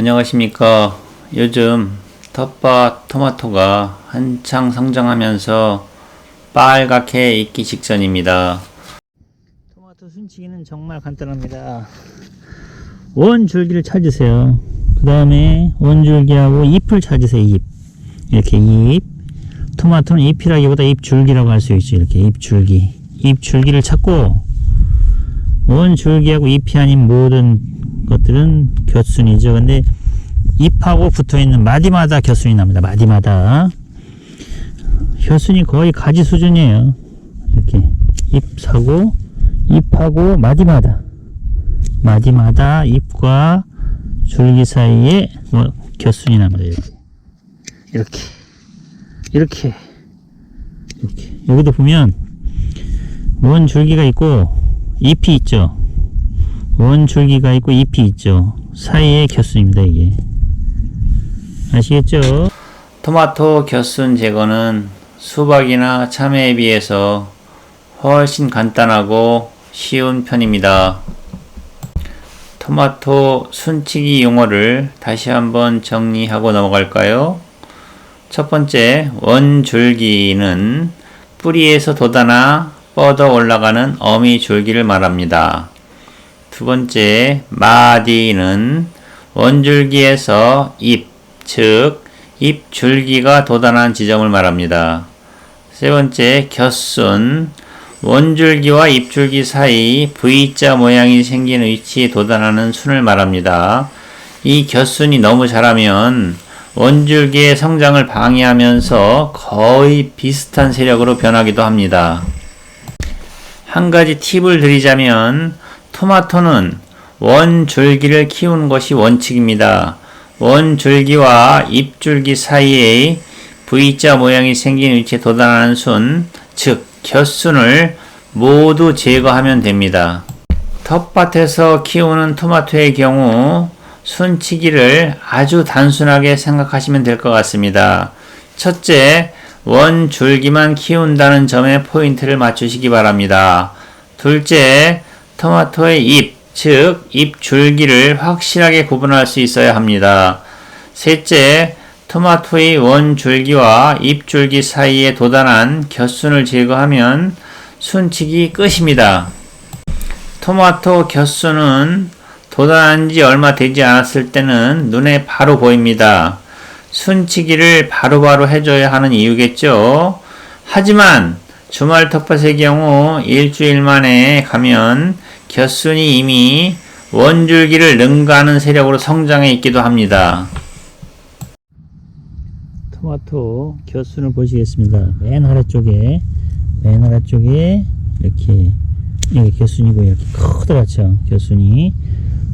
안녕하십니까. 요즘 텃밭 토마토가 한창 성장하면서 빨갛게 익기 직전입니다. 토마토 순치기는 정말 간단합니다. 원 줄기를 찾으세요. 그 다음에 원 줄기하고 잎을 찾으세요. 잎. 이렇게 잎. 토마토는 잎이라기보다 잎 줄기라고 할 수 있죠. 이렇게 잎 줄기. 잎 줄기를 찾고 원 줄기하고 잎이 아닌 모든 것들은 곁순이죠. 근데 잎하고 붙어 있는 마디마다 곁순이 납니다. 마디마다. 곁순이 거의 가지 수준이에요. 이렇게 잎 사고 잎하고 마디마다 마디마다 잎과 줄기 사이에 뭐 곁순이 납니다. 이렇게 이렇게 이렇게 이렇게 여기도 보면 원 줄기가 있고 잎이 있죠. 원 줄기가 있고 잎이 있죠. 사이에 곁순입니다. 이게 아시겠죠? 토마토 곁순 제거는 수박이나 참외에 비해서 훨씬 간단하고 쉬운 편입니다. 토마토 순치기 용어를 다시 한번 정리하고 넘어갈까요? 첫 번째, 원줄기는 뿌리에서 돋아나 뻗어 올라가는 어미 줄기를 말합니다. 두 번째, 마디는 원줄기에서 잎, 즉, 잎줄기가 돋아난 지점을 말합니다. 세 번째, 곁순, 원줄기와 잎줄기 사이 V자 모양이 생긴 위치에 돋아나는 순을 말합니다. 이 곁순이 너무 자라면 원줄기의 성장을 방해하면서 거의 비슷한 세력으로 변하기도 합니다. 한 가지 팁을 드리자면 토마토는 원줄기를 키우는 것이 원칙입니다. 원줄기와 잎줄기 사이에 V자 모양이 생긴 위치에 돋아나는 순, 즉 곁순을 모두 제거하면 됩니다. 텃밭에서 키우는 토마토의 경우 순치기를 아주 단순하게 생각하시면 될 것 같습니다. 첫째, 원 줄기만 키운다는 점에 포인트를 맞추시기 바랍니다. 둘째, 토마토의 잎, 즉, 잎 줄기를 확실하게 구분할 수 있어야 합니다. 셋째, 토마토의 원 줄기와 잎 줄기 사이에 돋아난 곁순을 제거하면 순치기 끝입니다. 토마토 곁순은 돋아난 지 얼마 되지 않았을 때는 눈에 바로 보입니다. 순치기를 바로 바로 해줘야 하는 이유겠죠. 하지만 주말 텃밭의 경우 일주일 만에 가면 곁순이 이미 원줄기를 능가하는 세력으로 성장해 있기도 합니다. 토마토 곁순을 보시겠습니다. 맨 아래쪽에 맨 아래쪽에 이렇게 이게 곁순이고 이렇게 커다랗죠 곁순이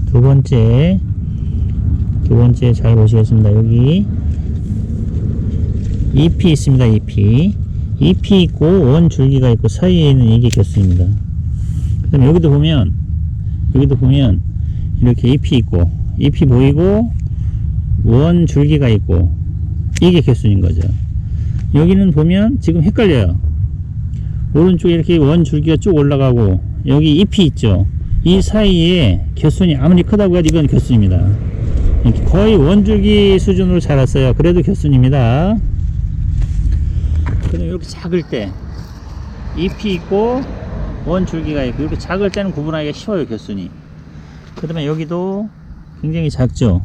두 번째 두 번째 잘 보시겠습니다. 여기 잎이 있습니다. 잎이 잎이 있고 원 줄기가 있고 사이에 있는 이게 곁순입니다. 그다음 여기도 보면 여기도 보면 이렇게 잎이 있고 잎이 보이고 원 줄기가 있고 이게 곁순인 거죠. 여기는 보면 지금 헷갈려요. 오른쪽에 이렇게 원 줄기가 쭉 올라가고 여기 잎이 있죠. 이 사이에 곁순이 아무리 크다고 해도 이건 곁순입니다. 이렇게 거의 원줄기 수준으로 자랐어요. 그래도 곁순입니다. 그럼 이렇게 작을 때 잎이 있고 원줄기가 있고 이렇게 작을 때는 구분하기가 쉬워요. 곁순이. 그 다음에 여기도 굉장히 작죠.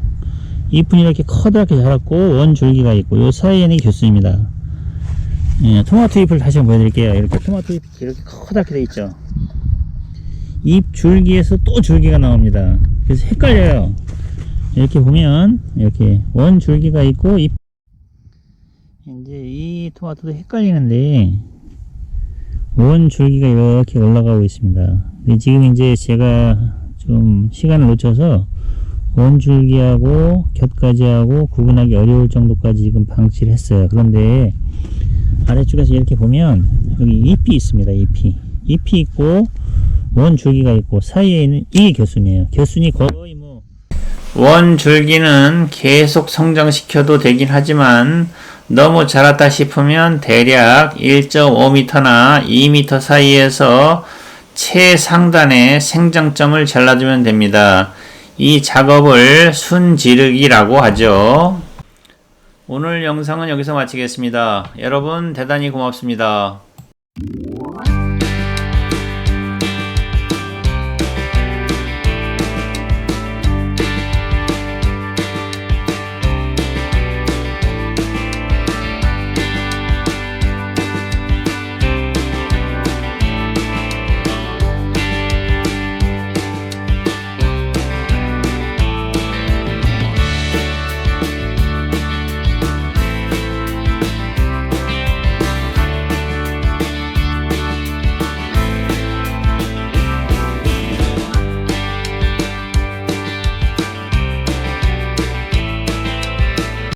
잎은 이렇게 커다랗게 자랐고 원줄기가 있고 요 사이에는 곁순입니다. 예, 토마토 잎을 다시 한번 보여드릴게요. 이렇게 토마토 잎이 이렇게 커다랗게 돼 있죠. 잎 줄기에서 또 줄기가 나옵니다. 그래서 헷갈려요. 이렇게 보면 이렇게 원 줄기가 있고 잎 이제 이 토마토도 헷갈리는데 원 줄기가 이렇게 올라가고 있습니다. 지금 이제 제가 좀 시간을 놓쳐서 원 줄기하고 곁가지하고 구분하기 어려울 정도까지 지금 방치를 했어요. 그런데 아래쪽에서 이렇게 보면 여기 잎이 있습니다. 잎이 잎이 있고 원 줄기가 있고 사이에 있는 이게 곁순이에요. 곁순이 거의 뭐 원 줄기는 계속 성장시켜도 되긴 하지만 너무 자랐다 싶으면 대략 1.5m나 2m 사이에서 최상단의 생장점을 잘라주면 됩니다. 이 작업을 순지르기라고 하죠. 오늘 영상은 여기서 마치겠습니다. 여러분 대단히 고맙습니다.